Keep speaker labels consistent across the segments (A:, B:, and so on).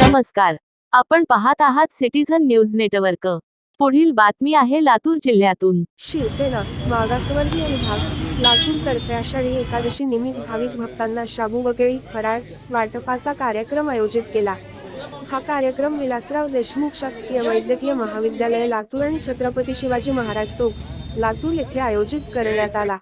A: नमस्कार. आपण पाहत आहात सिटीझन न्यूज नेटवर्क. पुढील बातमी आहे लातूर जिल्ह्यातून.
B: शिवसेना मागासवर्गीय विभाग लातूरतर्फे आषाढी एकादशी निमित्त भाविक भक्तांना शाबू वगळी फराळ वाटपाचा कार्यक्रम आयोजित केला. हा कार्यक्रम विलासराव देशमुख शासकीय वैद्यकीय महाविद्यालय लातूर आणि छत्रपती शिवाजी महाराज चौक लातूर येथे आयोजित करण्यात आला.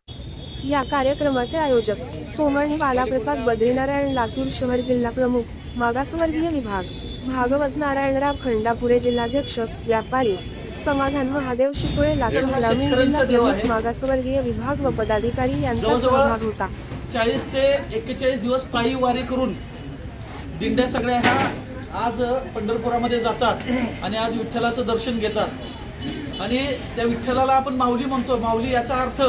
B: या कार्यक्रमाचे आयोजक सोमणी बालाप्रसाद बद्रीनारायण लातूर शहर जिल्हा प्रमुख मागासवर्गीय विभाग भागवत नारायणराव खंडापुरे जिल्हाध्यक्ष व्यापारी समाधान महादेव शितोळे लातूर ग्रामीण जिल्हा प्रमुख मागासवर्गीय विभाग व पदाधिकारी यांचा सहभाग होता.
C: चाळीस ते एक्केचाळीस दिवस पायी वारी करून दिंड्या सगळ्या ह्या आज पंढरपुरामध्ये जातात आणि आज विठ्ठलाचं दर्शन घेतात. आणि त्या विठ्ठलाला आपण माऊली म्हणतो. माऊली याचा अर्थ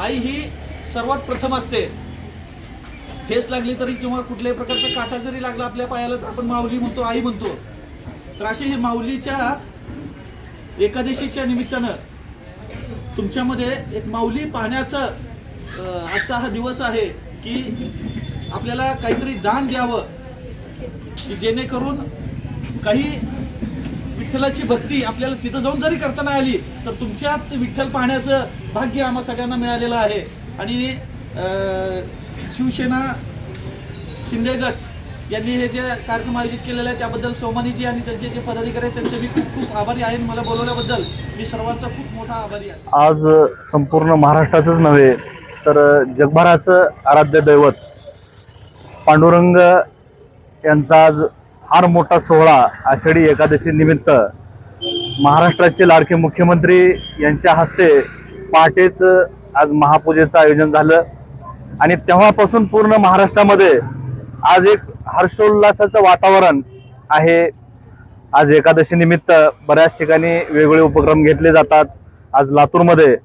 C: आई ही सर्वात प्रथम असते. ठेस लागली तरी किंवा कुठल्याही प्रकारचा काटा जरी लागला आपल्या पायाला तर आपण माऊली म्हणतो आई म्हणतो. तर अशी ही माऊलीच्या एकादशीच्या निमित्तानं तुमच्यामध्ये एक माऊली पाहण्याचा आजचा हा दिवस आहे की आपल्याला काहीतरी दान द्यावं की जेणेकरून काही विठ्ठलाची भक्ती आपल्याला तिथं जाऊन जरी करताना आली तर तुमच्यात विठ्ठल पाहण्याचं भाग्य आम्हा सगळ्यांना मिळालेलं आहे. आणि शिवसेना शिंदे गट यांनी हे जे कार्यक्रम आयोजित केलेलं आहे त्याबद्दल सोमानीजी आणि त्यांचे जे पदाधिकारी आहेत त्यांचे मी खूप खूप आभारी आहे. मला बोलवल्याबद्दल मी सर्वांचा खूप मोठा आभारी आहे.
D: आज संपूर्ण महाराष्ट्राचंच नव्हे तर जगभराचं आराध्य दैवत पांडुरंग यांचा आज फार मोठा सोहळा आषाढी एकादशी निमित्त महाराष्ट्राचे लाडके मुख्यमंत्री यांच्या हस्ते पहाटेच आज महापूजेचं आयोजन झालं. आणि तेव्हापासून पूर्ण महाराष्ट्रामध्ये आज एक हर्षोल्लासाचं वातावरण आहे. आज एकादशी निमित्त बऱ्याच ठिकाणी वेगवेगळे उपक्रम घेतले जातात. आज लातूरमध्ये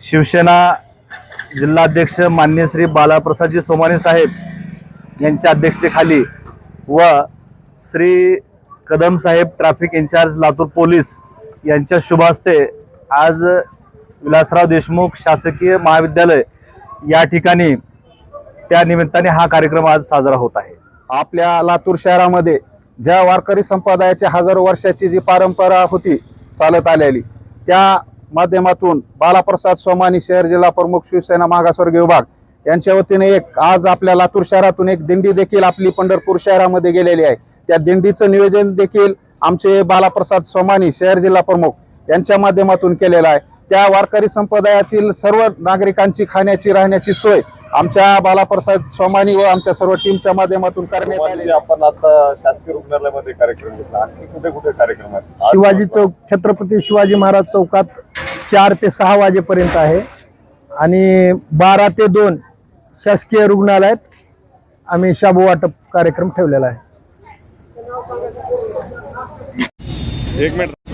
D: शिवसेना जिल्हाध्यक्ष मान्य श्री बालाप्रसादजी सोमाने साहेब यांच्या अध्यक्षतेखाली व Shri Kadam Saheb traffic incharge Latur police यांच्या शुभास्ते आज विलासराव देशमुख शासकीय महाविद्यालय या ठिकाणी त्या निमित्ताने हा कार्यक्रम आज साजरा होत आहे.
E: आपल्या लातूर शहरामध्ये ज्या वारकरी संप्रदायाची हजारो वर्षाची जी परंपरा होती चालत आलेली त्या माध्यमातून बालाप्रसाद सोमानी शहर जिल्हा प्रमुख शिवसेना मागासवर्ग विभाग यांच्या वतीने एक आज आपल्या लातूर शहरातून एक दिंडी देखील आपली पंढरपूर शहरामध्ये गेलेली आहे. त्या दिंडीचं नियोजन देखील आमचे बालाप्रसाद सोमानी शहर जिल्हा प्रमुख यांच्या माध्यमातून केलेलं आहे. त्या वारकरी संप्रदायातील सर्व नागरिकांची खाण्याची राहण्याची सोय आमच्या बालाप्रसाद सोमानी व आमच्या सर्व टीमच्या माध्यमातून करण्यात आहे.
D: आपण आता शासकीय रुग्णालयामध्ये कार्यक्रम घेतला आणखी कुठे कुठे कार्यक्रम आहेत?
F: शिवाजी चौक छत्रपती शिवाजी महाराज चौकात चार ते सहा वाजेपर्यंत आहे आणि बारा ते दोन शासकीय रुग्णालयात आम्ही शाबू वाटप कार्यक्रम ठेवलेला आहे.
D: एक मिनिट.